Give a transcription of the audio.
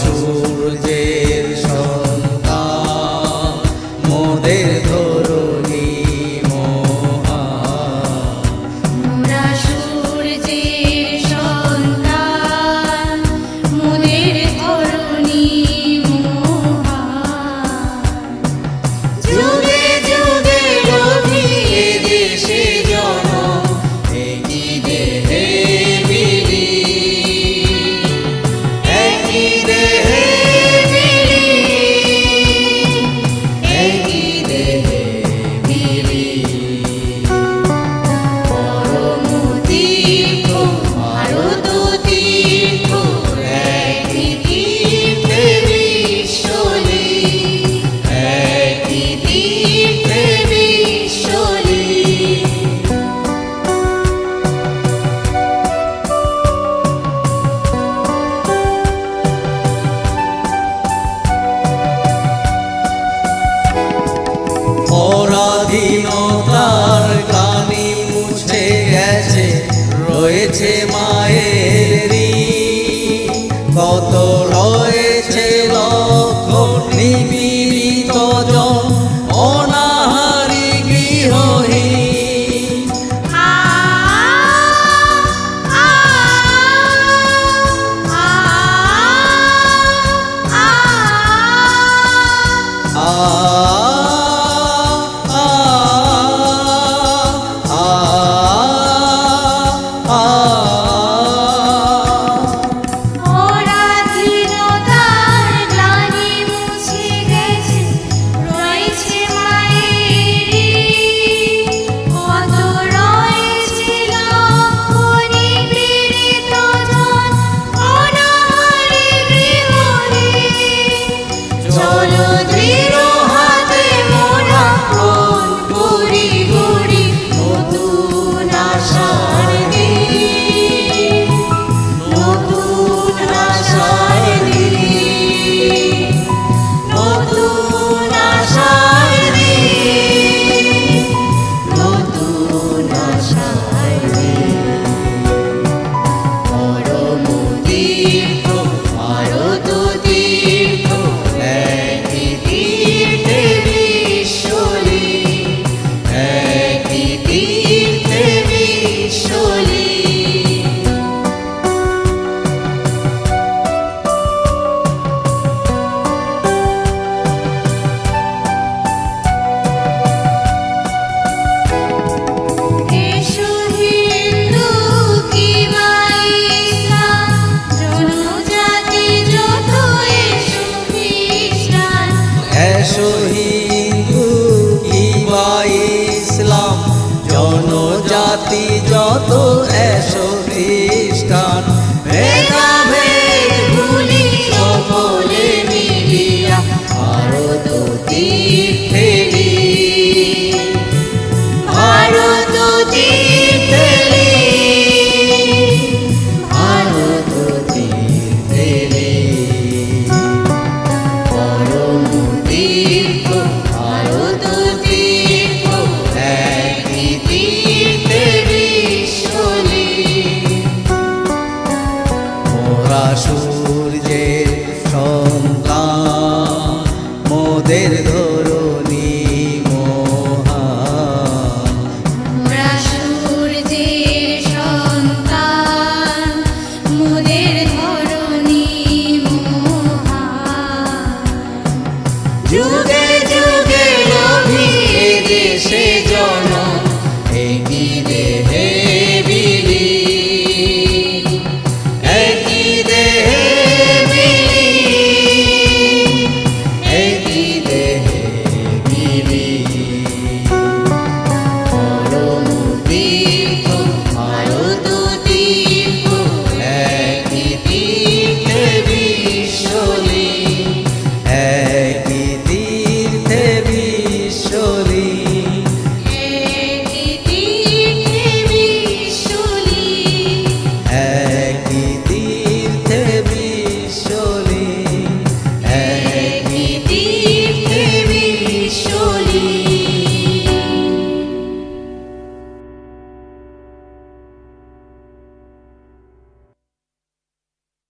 সূর্যে পরাধীনতার কানি মুছে গেছে রয়েছে মায়ের কত রয়েছে Oh,